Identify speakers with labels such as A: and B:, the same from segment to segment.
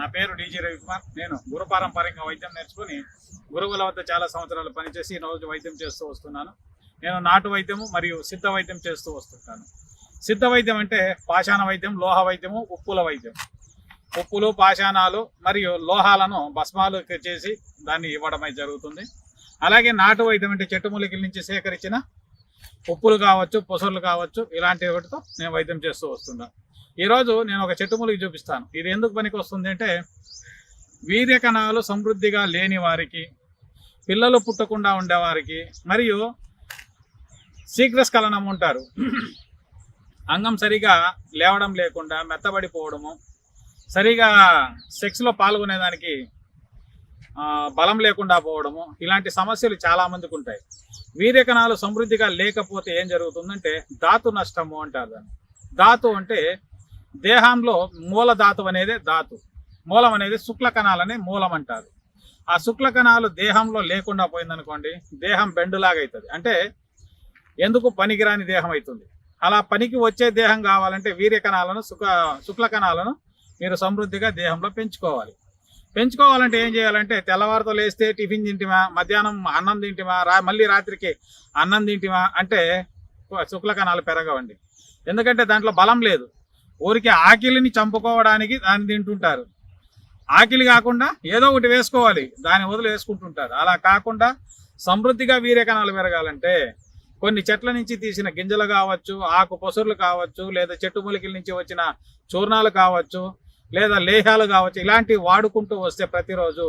A: నా పేరు డీజీ రవికుమార్. నేను గురుపారంపర్యంగా వైద్యం నేర్చుకుని గురువుల వద్ద చాలా సంవత్సరాలు పనిచేసి ఈ రోజు వైద్యం చేస్తూ వస్తున్నాను. నేను నాటు వైద్యము మరియు సిద్ధ వైద్యం చేస్తూ వస్తుంటాను. సిద్ధ వైద్యం అంటే పాషాణ వైద్యం లోహ వైద్యము ఉప్పుల వైద్యం. ఉప్పులు పాషాణాలు మరియు లోహాలను భస్మాలు చేసి దాన్ని ఇవ్వడమై జరుగుతుంది. అలాగే నాటు వైద్యం అంటే చెట్టు మూలికల నుంచి సేకరించిన ఉప్పులు కావచ్చు పొసర్లు కావచ్చు ఇలాంటి వాటితో నేను వైద్యం చేస్తూ వస్తున్నాను. ఈరోజు నేను ఒక చెట్టు మూలికి చూపిస్తాను. ఇది ఎందుకు పనికి వస్తుంది అంటే వీర్యకణాలు సమృద్ధిగా లేని వారికి పిల్లలు పుట్టకుండా ఉండేవారికి మరియు శీఘ్రస్ఖలనం ఉంటారు. అంగం సరిగా లేవడం లేకుండా మెత్తబడిపోవడము సరిగా సెక్స్లో పాల్గొనేదానికి బలం లేకుండా పోవడము ఇలాంటి సమస్యలు చాలామందికి ఉంటాయి. వీర్యకణాలు సమృద్ధిగా లేకపోతే ఏం జరుగుతుందంటే ధాతు నష్టము అంటారు దాన్ని. ధాతు అంటే దేహంలో మూల ధాతు అనేది ధాతు. మూలం అనేది శుక్ల కణాలనే మూలం అంటారు. ఆ శుక్ల కణాలు దేహంలో లేకుండా పోయిందనుకోండి దేహం బెండులాగా అవుతుంది అంటే ఎందుకు పనికిరాని దేహం అవుతుంది అలా పనికి వచ్చే దేహం కావాలంటే వీర్య కణాలను సుఖ శుక్ల కణాలను మీరు సమృద్ధిగా దేహంలో పెంచుకోవాలి. పెంచుకోవాలంటే ఏం చేయాలంటే తెల్లవారితో లేస్తే టిఫిన్ తింటిమా మధ్యాహ్నం అన్నం తింటిమా రా మళ్ళీ రాత్రికి అన్నం తింటిమా అంటే శుక్ల కణాలు పెరగవండి. ఎందుకంటే దాంట్లో బలం లేదు. ఊరికే ఆకిలిని చంపుకోవడానికి దాన్ని తింటుంటారు. ఆకిలి కాకుండా ఏదో ఒకటి వేసుకోవాలి దాని వదిలి వేసుకుంటుంటారు. అలా కాకుండా సమృద్ధిగా వీరేకణాలు పెరగాలంటే కొన్ని చెట్ల నుంచి తీసిన గింజలు కావచ్చు ఆకు పొసర్లు కావచ్చు లేదా చెట్టు మూలికల నుంచి వచ్చిన చూర్ణాలు కావచ్చు లేదా లేహాలు కావచ్చు ఇలాంటివి వాడుకుంటూ వస్తే ప్రతిరోజు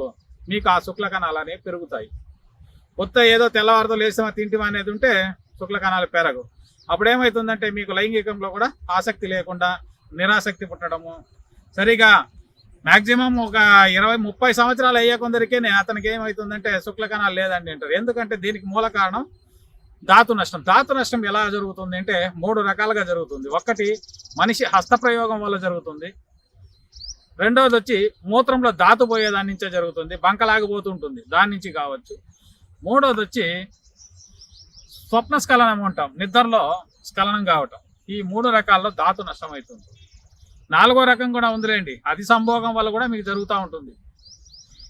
A: మీకు ఆ శుక్ల కణాలు అనేవి పెరుగుతాయి. కొత్త ఏదో తెల్లవారితో లేసామా తింటిమా అనేది ఉంటే శుక్ల కణాలు పెరగు అప్పుడు ఏమవుతుందంటే మీకు లైంగికంలో కూడా ఆసక్తి లేకుండా నిరాసక్తి పుట్టడము. సరిగా మ్యాక్సిమం ఒక ఇరవై ముప్పై సంవత్సరాలు అయ్యే కొందరికే అతనికి ఏమవుతుందంటే శుక్లకణాలు లేదండి అంటారు. ఎందుకంటే దీనికి మూల కారణం ధాతు నష్టం. ధాతు నష్టం ఎలా జరుగుతుంది అంటే మూడు రకాలుగా జరుగుతుంది. ఒకటి మనిషి హస్తప్రయోగం వల్ల జరుగుతుంది. రెండవది వచ్చి మూత్రంలో దాతు పోయే దాని నుంచే జరుగుతుంది. బంకలాగిపోతుంటుంది. దాని నుంచి కావచ్చు. మూడవది వచ్చి స్వప్న స్ఖలనం ఉంటాం నిద్రలో స్ఖలనం కావటం. ఈ మూడు రకాల్లో ధాతు నష్టం అవుతుంది. నాలుగో రకం కూడా ఉందిలేండి. అతి సంభోగం వల్ల కూడా మీకు జరుగుతూ ఉంటుంది.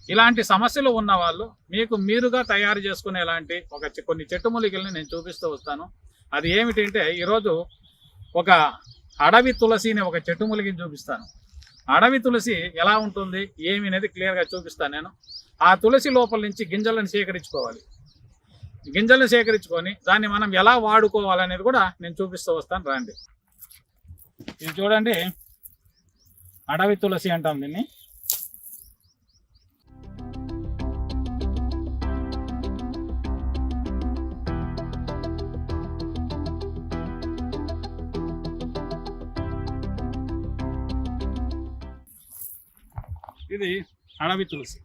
A: ఇలాంటి సమస్యలు ఉన్న వాళ్ళు మీకు మీరుగా తయారు చేసుకునే ఇలాంటి ఒక కొన్ని చెట్టు మూలికల్ని నేను చూపిస్తూ వస్తాను. అది ఏమిటంటే ఈరోజు ఒక అడవి తులసిని ఒక చెట్టు మూలికని చూపిస్తాను. అడవి తులసి ఎలా ఉంటుంది ఏమి అనేది క్లియర్గా చూపిస్తాను నేను. ఆ తులసి లోపల నుంచి గింజలను సేకరించుకోవాలి. గింజలను సేకరించుకొని దాన్ని మనం ఎలా వాడుకోవాలనేది కూడా నేను చూపిస్తూ వస్తాను. రండి. ఇది చూడండి. అడవి తులసి అంటాం దీన్ని. ఇది అడవి తులసి.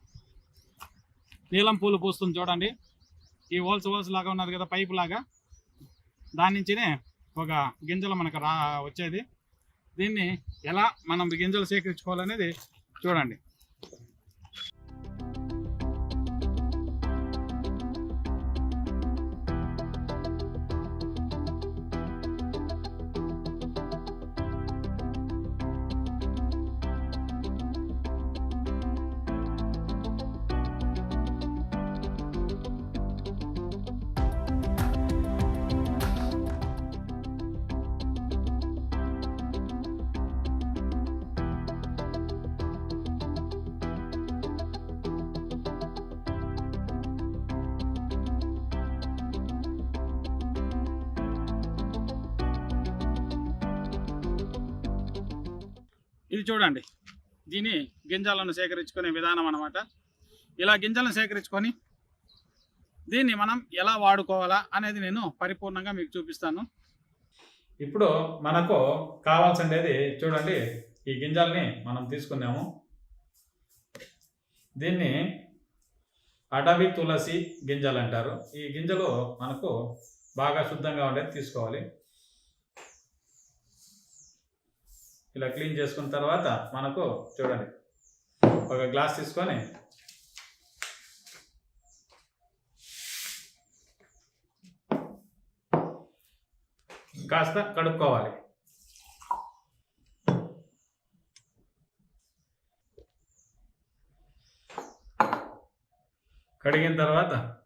A: నీలం పూలు పూస్తుంది చూడండి. ఈ హోల్స్ హోల్స్ లాగా ఉన్నది కదా పైపు లాగా. దాని నుంచినే ఒక గింజలు మనకు రా వచ్చేది. దీన్ని ఎలా మనం గింజలు సేకరించుకోవాలనేది చూడండి. ఇది చూడండి. దీని గింజలను సేకరించుకునే విధానం అన్నమాట. ఇలా గింజలను సేకరించుకొని దీన్ని మనం ఎలా వాడుకోవాలా అనేది నేను పరిపూర్ణంగా మీకు చూపిస్తాను. ఇప్పుడు మనకు కావాల్సిండేది చూడండి. ఈ గింజల్ని మనం తీసుకున్నాము. దీన్ని అడవి తులసి గింజలు అంటారు. ఈ గింజలు మనకు బాగా శుద్ధంగా ఉండేది తీసుకోవాలి. ఇలా క్లీన్ చేసుకున్న తర్వాత మనకు చూడండి. ఒక గ్లాస్ తీసుకొని కాస్త కడుక్కోవాలి. కడిగిన తర్వాత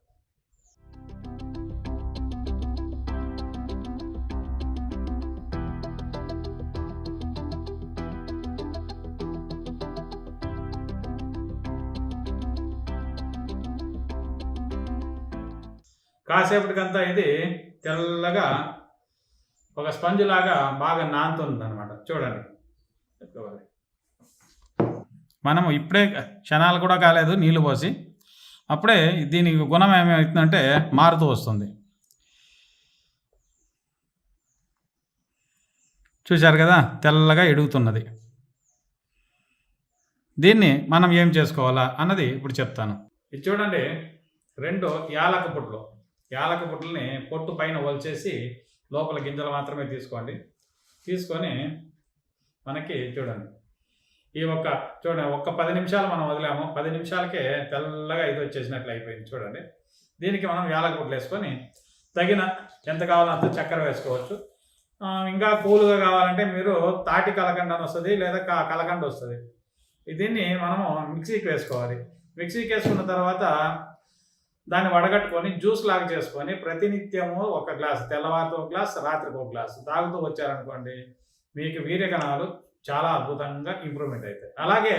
A: కాసేపటికంతా ఇది తెల్లగా ఒక స్పంజ్ లాగా బాగా నానుతుంది అనమాట చూడండి. మనము ఇప్పుడే క్షణాలు కూడా కాలేదు నీళ్ళు పోసి. అప్పుడే దీని గుణం ఏమవుతుందంటే మారుతూ వస్తుంది. చూశారు కదా? తెల్లగా ఎడుగుతున్నది దీన్ని మనం ఏం చేసుకోవాలా అన్నది ఇప్పుడు చెప్తాను. ఇది చూడండి. రెండు యాలక పుట్లు యాలక పుట్లని పొట్టు పైన వలిచేసి లోపల గింజలు మాత్రమే తీసుకోండి. తీసుకొని మనకి చూడండి. ఈ ఒక్క చూడండి ఒక్క పది నిమిషాలు మనం వదిలాము. పది నిమిషాలకే తెల్లగా ఇది వచ్చేసినట్లు అయిపోయింది చూడండి. దీనికి మనం యాలక పుట్టలు వేసుకొని తగిన ఎంత కావాలో అంత చక్కెర వేసుకోవచ్చు. ఇంకా కూలుగా కావాలంటే మీరు తాటి కలకండ అని వస్తుంది లేదా కలకండ వస్తుంది. దీన్ని మనము మిక్సీకి వేసుకోవాలి. మిక్సీకి వేసుకున్న తర్వాత దాన్ని వడగట్టుకొని జ్యూస్ లాగా చేసుకొని ప్రతినిత్యము ఒక గ్లాస్ తెల్లవారితో ఒక గ్లాస్ రాత్రికి ఒక గ్లాస్ తాగుతూ వచ్చారనుకోండి మీకు వీర్యకణాలు చాలా అద్భుతంగా ఇంప్రూవ్మెంట్ అవుతాయి. అలాగే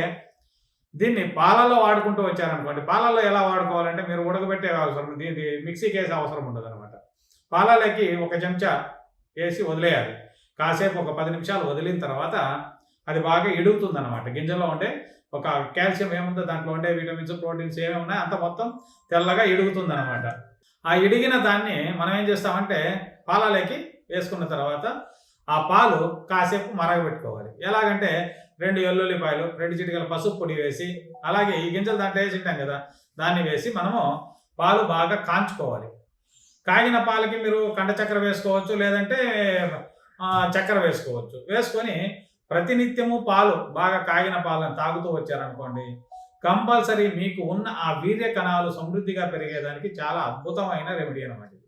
A: దీన్ని పాలల్లో వాడుకుంటూ వచ్చారనుకోండి పాలల్లో ఎలా వాడుకోవాలంటే మీరు ఉడకబెట్టే అవసరం దీన్ని మిక్సీకి వేసే అవసరం ఉండదు అనమాట పాలలోకి ఒక చెంచా వేసి వదిలేయాలి. కాసేపు ఒక పది నిమిషాలు వదిలిన తర్వాత అది బాగా ఇడుగుతుంది అనమాట గింజలో ఉండే ఒక కాల్షియం ఏముందో దాంట్లో ఉండే విటమిన్స్ ప్రోటీన్స్ ఏమేమి ఉన్నాయో అంత మొత్తం తెల్లగా ఇడుగుతుంది అనమాట ఆ ఇడిగిన దాన్ని మనం ఏం చేస్తామంటే పాలలోకి వేసుకున్న తర్వాత ఆ పాలు కాసేపు మరగబెట్టుకోవాలి. ఎలాగంటే రెండు ఎల్లుల్లిపాయలు రెండు చిటికల పసుపు పొడి వేసి అలాగే ఈ గింజలు దాంట్లో వేసి ఉంటాం కదా దాన్ని వేసి మనము పాలు బాగా కాంచుకోవాలి. కాగిన పాలకి మీరు కండ చక్కెర వేసుకోవచ్చు లేదంటే చక్కెర వేసుకోవచ్చు. వేసుకొని ప్రతినిత్యము పాలు బాగా కాగిన పాలను తాగుతూ వచ్చారనుకోండి కంపల్సరీ మీకు ఉన్న ఆ వీర్య కణాలు సమృద్ధిగా పెరిగేదానికి చాలా అద్భుతమైన రెమెడీ అనమాట ఇది.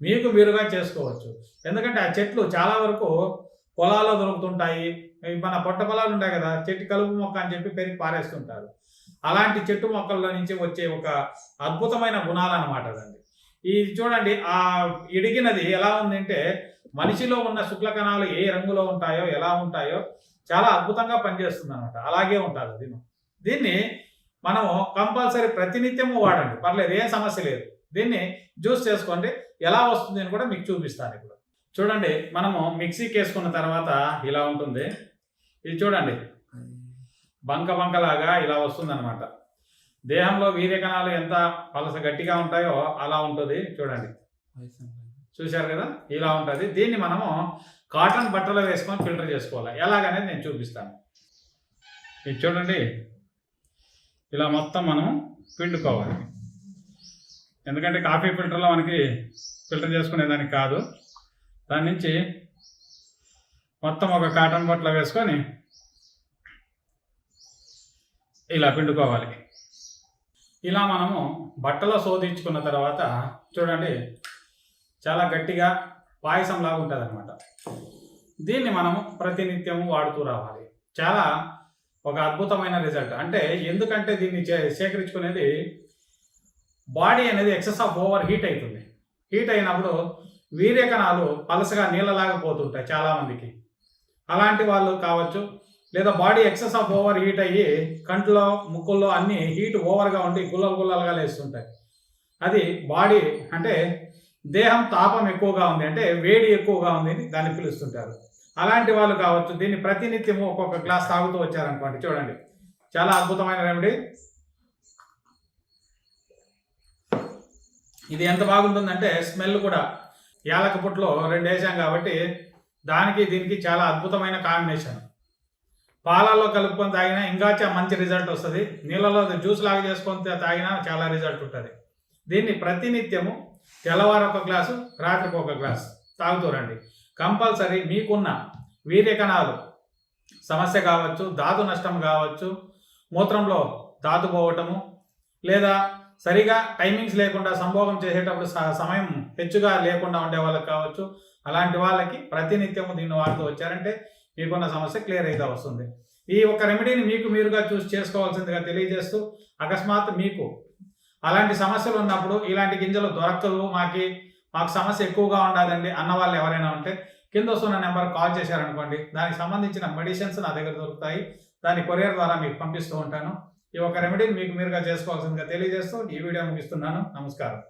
A: మీకు మీరుగా చేసుకోవచ్చు. ఎందుకంటే ఆ చెట్లు చాలా వరకు పొలాల్లో దొరుకుతుంటాయి. మన పొట్ట పొలాలు ఉంటాయి కదా చెట్టు కలుపు మొక్క అని చెప్పి పెరిగి పారేస్తుంటారు. అలాంటి చెట్టు మొక్కల్లో నుంచి వచ్చే ఒక అద్భుతమైన గుణాలు అనమాట అదండి. ఈ చూడండి ఆ ఇడిగినది ఎలా ఉందంటే మనిషిలో ఉన్న శుక్ల కణాలు ఏ రంగులో ఉంటాయో ఎలా ఉంటాయో చాలా అద్భుతంగా పనిచేస్తుంది అనమాట అలాగే ఉంటుంది దీని దీన్ని మనము కంపల్సరీ ప్రతినిత్యము వాడండి. పర్లేదు ఏం సమస్య లేదు. దీన్ని జ్యూస్ చేసుకోండి. ఎలా వస్తుంది అని కూడా మీకు చూపిస్తాను ఇప్పుడు. చూడండి మనము మిక్సీకి వేసుకున్న తర్వాత ఇలా ఉంటుంది. ఇది చూడండి. బంక బంకలాగా ఇలా వస్తుంది అనమాట దేహంలో వీర్యకణాలు ఎంత పలస గట్టిగా ఉంటాయో అలా ఉంటుంది. చూడండి. చూశారు కదా? ఇలా ఉంటుంది. దీన్ని మనము కాటన్ బట్టలో వేసుకొని ఫిల్టర్ చేసుకోవాలి. ఎలాగనేది నేను చూపిస్తాను. ఇది చూడండి. ఇలా మొత్తం మనం పిండుకోవాలి. ఎందుకంటే కాఫీ ఫిల్టర్లో మనకి ఫిల్టర్ చేసుకునేదానికి కాదు. దాని నుంచి మొత్తం ఒక కాటన్ బట్టలో వేసుకొని ఇలా పిండుకోవాలి. ఇలా మనము బట్టలో శోధించుకున్న తర్వాత చూడండి చాలా గట్టిగా పాయసం లాగా ఉంటుంది అనమాట దీన్ని మనము ప్రతినిత్యము వాడుతూ రావాలి. చాలా ఒక అద్భుతమైన రిజల్ట్. అంటే ఎందుకంటే దీన్ని చే- సేకరించుకునేది బాడీ అనేది ఎక్సెస్ ఆఫ్ ఓవర్ హీట్ అవుతుంది హీట్ అయినప్పుడు వీర్యకణాలు పలసగా నీళ్ళలాగా పోతుంటాయి చాలామందికి. అలాంటి వాళ్ళు కావచ్చు లేదా body excess of over heat అయ్యి కంట్లో ముక్కుల్లో అన్నీ హీట్ ఓవర్గా ఉండి గుల్లలు గుల్లలుగా లేస్తుంటాయి. అది బాడీ అంటే దేహం తాపం ఎక్కువగా ఉంది అంటే వేడి ఎక్కువగా ఉంది అని దాన్ని పిలుస్తుంటారు. అలాంటి వాళ్ళు కావచ్చు దీన్ని ప్రతినిత్యము ఒక్కొక్క గ్లాస్ తాగుతూ వచ్చారనుకోండి చూడండి. చాలా అద్భుతమైన రెమెడీ ఇది ఎంత బాగుంటుందంటే స్మెల్ కూడా. యాలక పుట్లో రెండు వేసాం కాబట్టి దానికి దీనికి చాలా అద్భుతమైన కాంబినేషన్ పాలల్లో కలుపుకొని తాగినా ఇంకా చా- మంచి రిజల్ట్ వస్తుంది. నీళ్ళలో జ్యూస్ లాగా చేసుకొని తాగినా చాలా రిజల్ట్ ఉంటుంది. దీన్ని ప్రతినిత్యము తెల్లవారు ఒక గ్లాసు రాత్రికి ఒక గ్లాసు. తాగుతూ రండి. కంపల్సరీ మీకున్న వీర్యకణాలు సమస్య కావచ్చు ధాతు నష్టం కావచ్చు మూత్రంలో ధాతు పోవటము లేదా సరిగా టైమింగ్స్ లేకుండా సంభోగం చేసేటప్పుడు సమయం హెచ్చుగా లేకుండా ఉండే వాళ్ళకి కావచ్చు అలాంటి వాళ్ళకి ప్రతినిత్యము దీన్ని వాడుతూ వచ్చారంటే మీకున్న సమస్య క్లియర్ అయితే వస్తుంది. ఈ ఒక రెమెడీని మీకు మీరుగా చూసి చేసుకోవాల్సిందిగా తెలియజేస్తూ అకస్మాత్ మీకు అలాంటి సమస్యలు ఉన్నప్పుడు ఇలాంటి గింజలు దొరకవు మాకి మాకు సమస్య ఎక్కువగా ఉండదండి అన్న వాళ్ళు ఎవరైనా ఉంటే కింద వస్తున్న నెంబర్ కాల్ చేశారనుకోండి. దానికి సంబంధించిన మెడిసిన్స్ నా దగ్గర దొరుకుతాయి. దాని కొరియర్ ద్వారా మీకు పంపిస్తూ ఉంటాను. ఈ ఒక రెమెడీని మీకు మీరుగా చేసుకోవాల్సిందిగా తెలియజేస్తూ ఈ వీడియో ముగిస్తున్నాను. నమస్కారం.